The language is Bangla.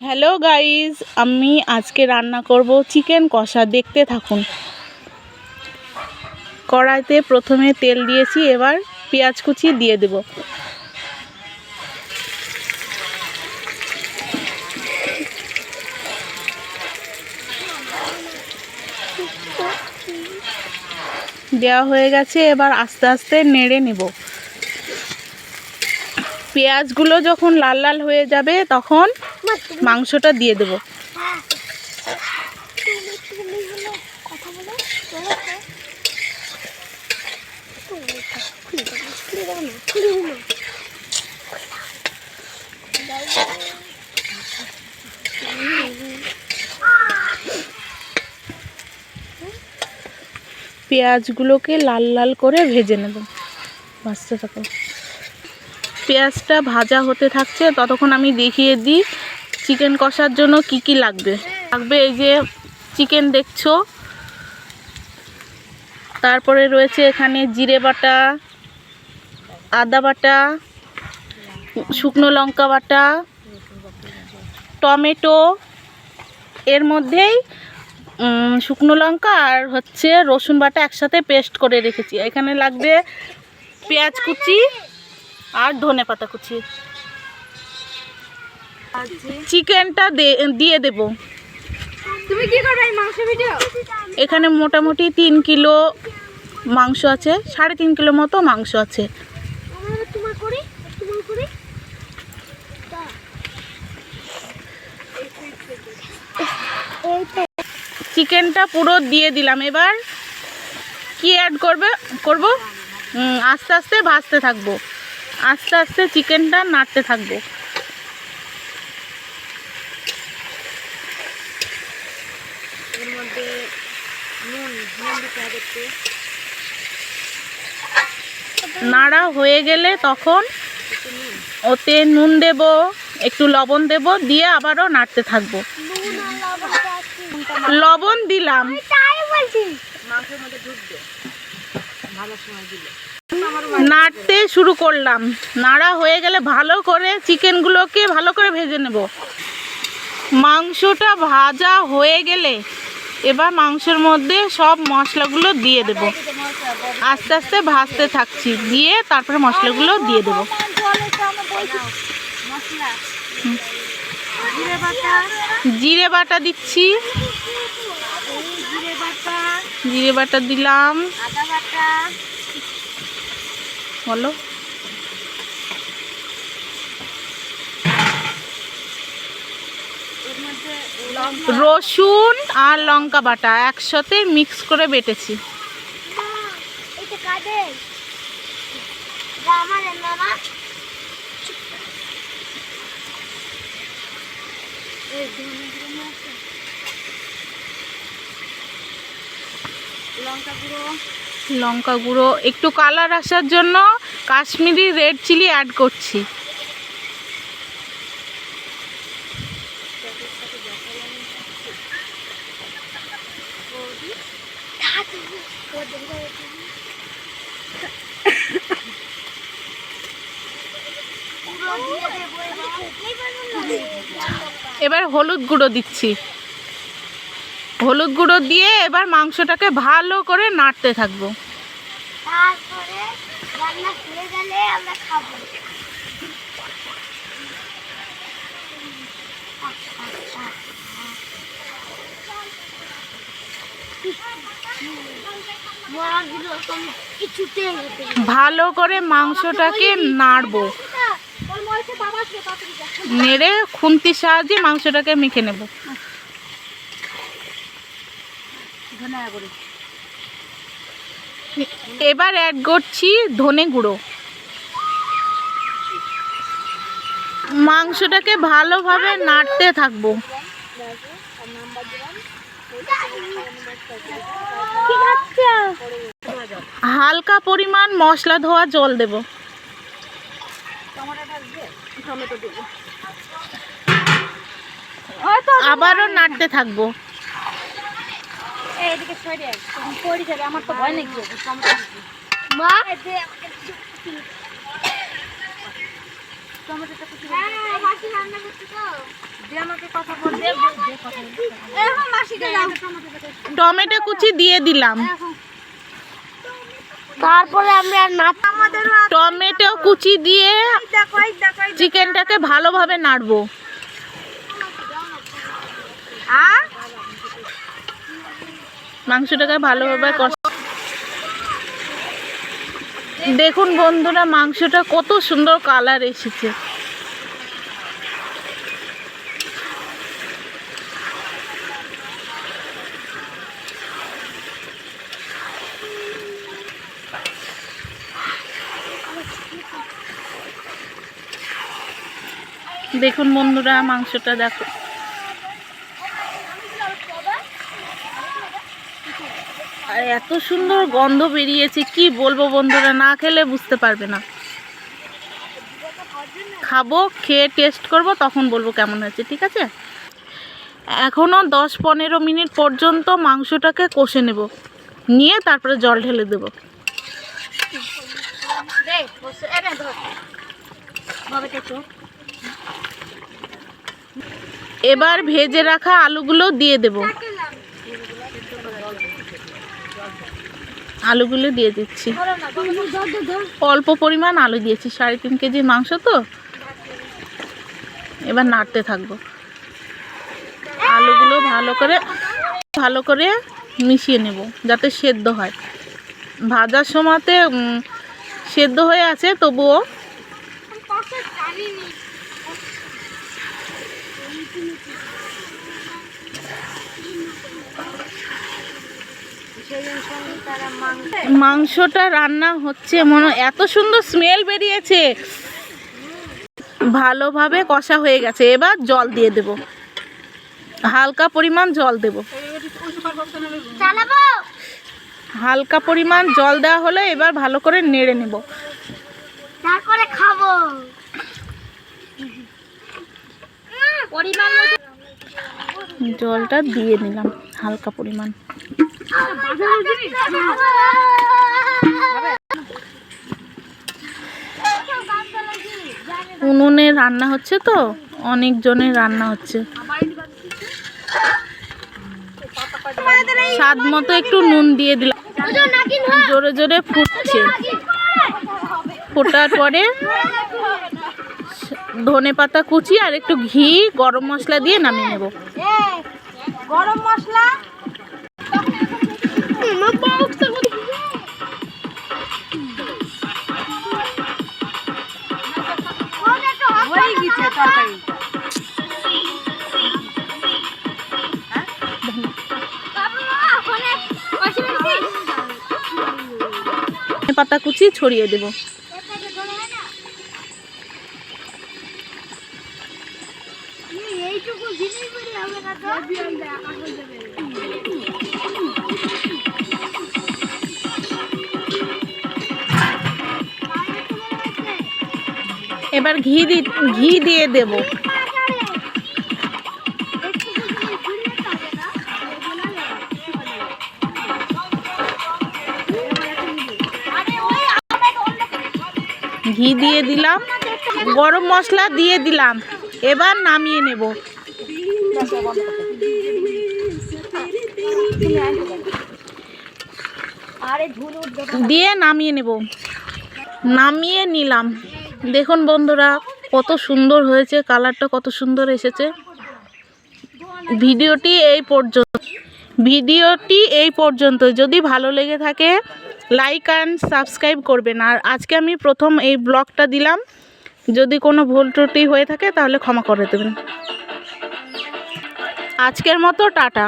হ্যালো গাইস, আমি আজকে রান্না করব চিকেন কষা। দেখতে থাকুন। কড়াইতে প্রথমে তেল দিয়েছি, এবার পেঁয়াজ কুচি দিয়ে দেব। দেওয়া হয়ে গেছে, এবার আস্তে আস্তে নেড়ে নেব। পেঁয়াজগুলো যখন লাল লাল হয়ে যাবে, তখন মাংসটা দিয়ে দেব। পেঁয়াজগুলোকে লাল লাল করে ভেজে নেব থাকো পেঁয়াজটা ভাজা হতে থাকছে, ততক্ষণ আমি দেখিয়ে দিই চিকেন কষার জন্য কি কি লাগবে? লাগবে এই যে চিকেন দেখছ? তারপরে রয়েছে এখানে জিরে বাটা, আদা বাটা, শুকনো লঙ্কা বাটা, টমেটো, এর মধ্যেই শুকনো লঙ্কা আর হচ্ছে রসুন বাটা একসাথে পেস্ট করে রেখেছি। এখানে লাগবে পেঁয়াজ কুচি আর ধনে পাতা কুচি। চিকেনটা দিয়ে দেব। তুমি কি করবে এই মাংস ভিডিও? এখানে মোটামুটি তিন কিলো মাংস আছে সাড়ে তিন কিলো মতো মাংস আছে। চিকেনটা পুরো দিয়ে দিলাম। এবার কি অ্যাড করবে করব? আস্তে আস্তে ভাজতে থাকব। আস্তে আস্তে চিকেনটা নাড়তে থাকব। মধ্যে নুন নুন দিতে হবে একটু। নাড়া হয়ে গেলে তখন ওতে নুন দেব একটু লবণ দেব দিয়ে আবারও নাড়তে থাকব। লবণ দিলাম। তাই বলছি। মাংসের মধ্যে ঢুকবে ভালো সময় দিলে। নাড়তে শুরু করলাম। নাড়া হয়ে গেলে ভালো করে চিকেনগুলোকে ভালো করে ভেজে নেব। মাংসটা ভাজা হয়ে গেলে এবার মাংসের মধ্যে সব মশলাগুলো দিয়ে দেব। আস্তে আস্তে ভাজতে থাকছি, দিয়ে তারপরে মশলাগুলো দিয়ে দেব। জিরে বাটা দিচ্ছি। জিরে বাটা দিলাম। বলো এর মধ্যে লঙ্কা রসুন আর লঙ্কা বাটা একসাথে মিক্স করে বেটেছি। লঙ্কা গুঁড়ো লঙ্কা গুঁড়ো একটু কালার আসার জন্য কাশ্মীরি রেড চিলি অ্যাড করছি দাদু ওদের ঘরে পুরো দিয়ে দেবো এবার খেতেই পারব না এবার হলুদ গুঁড়ো দিচ্ছি। হলুদ গুঁড়ো দিয়ে এবার মাংসটাকে ভালো করে নাড়তে থাকব। তারপরে রান্না হয়ে গেলে আমরা খাব। মরাগুলো কম কিছুতে হতে ভালো করে মাংসটাকে নাড়বো। নেড়ে খুন্তির সাহায্যে মাংসটাকে মেখে নেব। এবার অ্যাড করছি ধনে গুঁড়ো। মাংসটাকে ভালোভাবে নাড়তে থাকব। হালকা পরিমাণ মশলা ধোয়া জল দেব। আবারও নাড়তে থাকব। আমার তো নাকি টমেটো কুচি দিয়ে দিলাম। তারপরে আমি আর না টমেটো কুচি দিয়ে চিকেনটাকে ভালোভাবে নাড়বো। মাংসটাকে ভালোভাবে দেখুন বন্ধুরা মাংসটা কত সুন্দর কালার এসেছে। দেখুন বন্ধুরা, মাংসটা দেখো। আর এত সুন্দর গন্ধ বেরিয়েছে, কি বলব বন্ধুরা, না খেলে বুঝতে পারবে না। খাব, খেয়ে টেস্ট করব, তখন বলব কেমন হয়েছে, ঠিক আছে? এখনও দশ পনেরো মিনিট পর্যন্ত মাংসটাকে কষে নেব। নিয়ে তারপরে জল ঢেলে দেবো। দে এবার ভেজে রাখা আলুগুলো দিয়ে দেব। আলুগুলো দিয়ে দিচ্ছি। অল্প পরিমাণ আলু দিয়েছি, সাড়ে তিন কেজি মাংস তো। এবার নাড়তে থাকব। আলুগুলো ভালো করে ভালো করে মিশিয়ে নেব, যাতে সেদ্ধ হয়। ভাজার সময়তে সেদ্ধ হয়ে আছে, তবুও মাংসটা রান্না হচ্ছে, মনে এত সুন্দর স্মেল বেরিয়েছে। ভালোভাবে কষা হয়ে গেছে, এবার জল দিয়ে দেব। হালকা পরিমাণ জল দেব। হালকা পরিমাণ জল দেওয়া হলে এবার ভালো করে নেড়ে নেব। তারপরে খাব পরিমাণ মতো জলটা দিয়ে নিলাম হালকা পরিমাণ। উনুনে রান্না হচ্ছে তো অনেক জনের রান্না হচ্ছে। স্বাদ মতো একটু নুন দিয়ে দিলাম। জোরে জোরে ফুটছে। ফোটার পরে ধনে পাতা কুচি আর একটু ঘি গরম মশলা দিয়ে নামিয়ে নেব। গরম মশলা? হয়ে গেছে তরকারি। ধনে পাতা কুচি ছড়িয়ে দেব। এবার ঘি ঘি দিয়ে দেব। ঘি দিয়ে দিলাম। গরম মশলা দিয়ে দিলাম। এবার নামিয়ে নেব। দিয়ে নামিয়ে নেব। নামিয়ে নিলাম। দেখুন বন্ধুরা, কত সুন্দর হয়েছে, কালারটা কত সুন্দর এসেছে। ভিডিওটি এই পর্যন্ত, ভিডিওটি এই পর্যন্ত। যদি ভালো লেগে থাকে লাইক অ্যান্ড সাবস্ক্রাইব করবেন। আর আজকে আমি প্রথম এই ব্লগটা দিলাম। যদি কোনো ভুল ত্রুটি হয়ে থাকে তাহলে ক্ষমা করে দেবেন। আজকের মতো টাটা।